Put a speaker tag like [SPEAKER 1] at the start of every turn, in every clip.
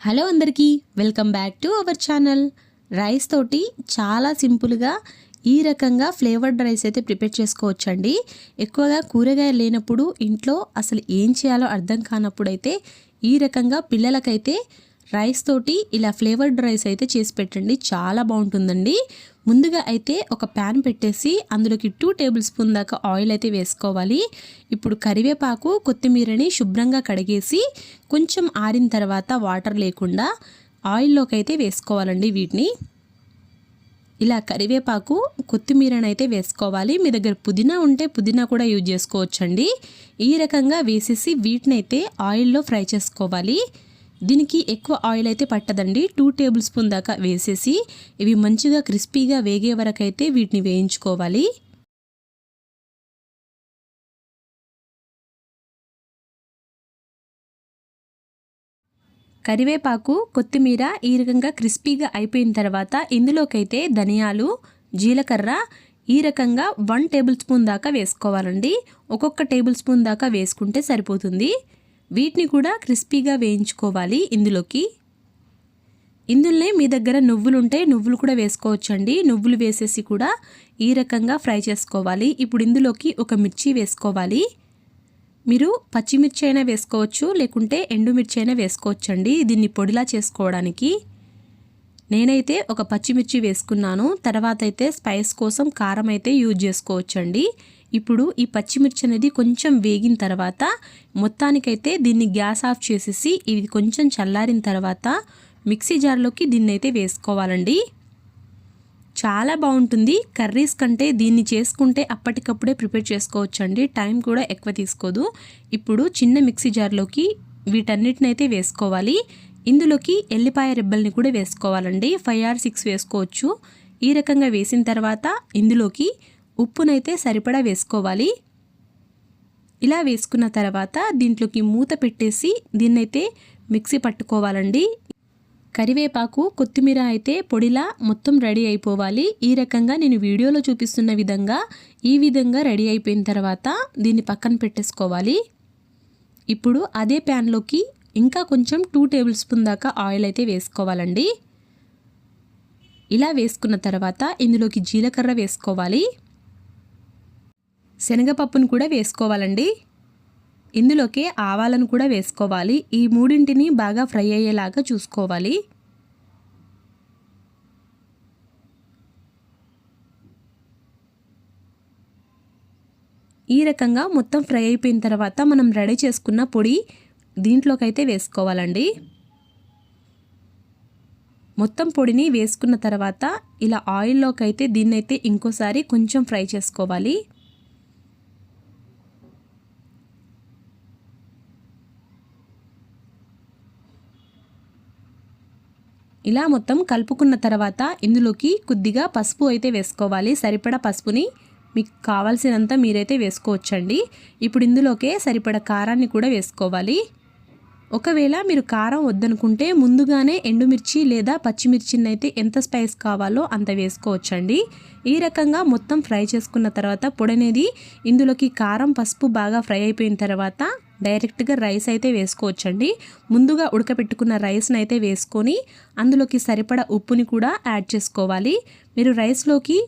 [SPEAKER 1] Hello అందరికీ welcome back to our channel. Rice తోటి చాలా సింపుల్గా ఈ రకంగా ఫ్లేవర్డ్ రైస్ అయితే ప్రిపేర్ చేసుకోవచ్చండి. ఎక్కువగా కూరగాయలు లేనప్పుడు ఇంట్లో అసలు ఏం చేయాలో అర్థం కానప్పుడు అయితే ఈ రకంగా పిల్లలకైతే రైస్ తోటి ఇలా ఫ్లేవర్డ్ రైస్ అయితే చేసి పెట్టండి. చాలా బాగుంటుందండి. ముందుగా అయితే ఒక ప్యాన్ పెట్టేసి అందులోకి టూ టేబుల్ స్పూన్ దాకా ఆయిల్ అయితే వేసుకోవాలి. ఇప్పుడు కరివేపాకు కొత్తిమీరని శుభ్రంగా కడిగేసి కొంచెం ఆరిన తర్వాత వాటర్ లేకుండా ఆయిల్లోకి అయితే వేసుకోవాలండి వీటిని. ఇలా కరివేపాకు కొత్తిమీరని అయితే వేసుకోవాలి. మీ దగ్గర పుదీనా ఉంటే పుదీనా కూడా యూజ్ చేసుకోవచ్చండి. ఈ రకంగా వేసేసి వీటిని అయితే ఆయిల్లో ఫ్రై చేసుకోవాలి. దీనికి ఎక్కువ ఆయిల్ అయితే పట్టదండి. టూ టేబుల్ స్పూన్ దాకా వేసేసి ఇవి మంచిగా క్రిస్పీగా వేగే వరకు అయితే వీటిని వేయించుకోవాలి. కరివేపాకు కొత్తిమీర ఈ రకంగా క్రిస్పీగా అయిపోయిన తర్వాత ఇందులోకైతే ధనియాలు జీలకర్ర ఈ రకంగా వన్ టేబుల్ స్పూన్ దాకా వేసుకోవాలండి. ఒక్కొక్క టేబుల్ స్పూన్ దాకా వేసుకుంటే సరిపోతుంది. వీటిని కూడా క్రిస్పీగా వేయించుకోవాలి ఇందులోకి. ఇందులోనే మీ దగ్గర నువ్వులు ఉంటే నువ్వులు కూడా వేసుకోవచ్చండి. నువ్వులు వేసేసి కూడా ఈ రకంగా ఫ్రై చేసుకోవాలి. ఇప్పుడు ఇందులోకి ఒక మిర్చి వేసుకోవాలి. మీరు పచ్చిమిర్చి అయినా వేసుకోవచ్చు లేకుంటే ఎండుమిర్చి అయినా వేసుకోవచ్చండి. దీన్ని పొడిలా చేసుకోవడానికి. నేనైతే ఒక పచ్చిమిర్చి వేసుకున్నాను. తర్వాత అయితే స్పైస్ కోసం కారం అయితే యూజ్ చేసుకోవచ్చండి. ఇప్పుడు ఈ పచ్చిమిర్చి అనేది కొంచెం వేగిన తర్వాత మొత్తానికైతే దీన్ని గ్యాస్ ఆఫ్ చేసేసి ఇది కొంచెం చల్లారిన తర్వాత మిక్సీ జార్లోకి దీన్ని అయితే వేసుకోవాలండి. చాలా బాగుంటుంది. కర్రీస్ కంటే దీన్ని చేసుకుంటే అప్పటికప్పుడే ప్రిపేర్ చేసుకోవచ్చండి. టైం కూడా ఎక్కువ తీసుకోదు. ఇప్పుడు చిన్న మిక్సీ జార్లోకి వీటన్నిటినైతే వేసుకోవాలి. ఇందులోకి ఎల్లిపాయ రెబ్బల్ని కూడా వేసుకోవాలండి. ఫైవ్ ఆర్ సిక్స్ వేసుకోవచ్చు. ఈ రకంగా వేసిన తర్వాత ఇందులోకి ఉప్పునైతే సరిపడా వేసుకోవాలి. ఇలా వేసుకున్న తర్వాత దీంట్లోకి మూత పెట్టేసి దీన్నైతే మిక్సీ పట్టుకోవాలండి. కరివేపాకు కొత్తిమీర అయితే పొడిలా మొత్తం రెడీ అయిపోవాలి. ఈ రకంగా నేను వీడియోలో చూపిస్తున్న విధంగా ఈ విధంగా రెడీ అయిపోయిన తర్వాత దీన్ని పక్కన పెట్టేసుకోవాలి. ఇప్పుడు అదే ప్యాన్లోకి ఇంకా కొంచెం టూ టేబుల్ స్పూన్ దాకా ఆయిల్ అయితే వేసుకోవాలండి. ఇలా వేసుకున్న తర్వాత ఇందులోకి జీలకర్ర వేసుకోవాలి. శనగపప్పును కూడా వేసుకోవాలండి. ఇందులోకి ఆవాలను కూడా వేసుకోవాలి. ఈ మూడింటిని బాగా ఫ్రై అయ్యేలాగా చూసుకోవాలి. ఈ రకంగా మొత్తం ఫ్రై అయిపోయిన తర్వాత మనం రెడీ చేసుకున్న పొడి దీంట్లోకైతే వేసుకోవాలండి. మొత్తం పొడిని వేసుకున్న తర్వాత ఇలా ఆయిల్లోకి అయితే దీన్నైతే ఇంకోసారి కొంచెం ఫ్రై చేసుకోవాలి. ఇలా మొత్తం కలుపుకున్న తర్వాత ఇందులోకి కొద్దిగా పసుపు అయితే వేసుకోవాలి. సరిపడా పసుపుని మీకు కావాల్సినంత మీరైతే వేసుకోవచ్చండి. ఇప్పుడు ఇందులోకే సరిపడా కారాన్ని కూడా వేసుకోవాలి. ఒకవేళ మీరు కారం వద్దనుకుంటే ముందుగానే ఎండుమిర్చి లేదా పచ్చిమిర్చినైతే ఎంత స్పైస్ కావాలో అంత వేసుకోవచ్చండి. ఈ రకంగా మొత్తం ఫ్రై చేసుకున్న తర్వాత పొడి అనేది ఇందులోకి కారం పసుపు బాగా ఫ్రై అయిపోయిన తర్వాత డైరెక్ట్గా రైస్ అయితే వేసుకోవచ్చండి. ముందుగా ఉడకపెట్టుకున్న రైస్ని అయితే వేసుకొని అందులోకి సరిపడా ఉప్పుని కూడా యాడ్ చేసుకోవాలి. మీరు రైస్లోకి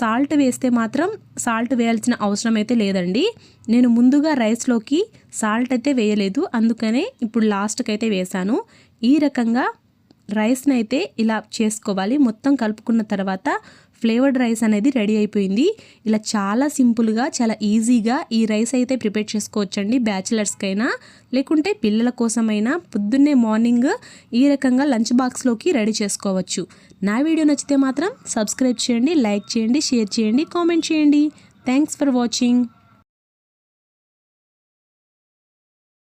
[SPEAKER 1] సాల్ట్ వేస్తే మాత్రం సాల్ట్ వేయాల్సిన అవసరం అయితే లేదండి. నేను ముందుగా రైస్లోకి సాల్ట్ అయితే వేయలేదు. అందుకనే ఇప్పుడు లాస్ట్కి అయితే వేశాను. ఈ రకంగా రైస్ని అయితే ఇలా చేసుకోవాలి. మొత్తం కలుపుకున్న తర్వాత ఫ్లేవర్డ్ రైస్ అనేది రెడీ అయిపోయింది. ఇలా చాలా సింపుల్గా చాలా ఈజీగా ఈ రైస్ అయితే ప్రిపేర్ చేసుకోవచ్చండి బ్యాచిలర్స్కైనా. లేకుంటే పిల్లల కోసమైనా పొద్దున్నే మార్నింగ్ ఈ రకంగా లంచ్ బాక్స్లోకి రెడీ చేసుకోవచ్చు. నా వీడియో నచ్చితే మాత్రం సబ్స్క్రైబ్ చేయండి లైక్ చేయండి షేర్ చేయండి కామెంట్ చేయండి. Thanks for watching.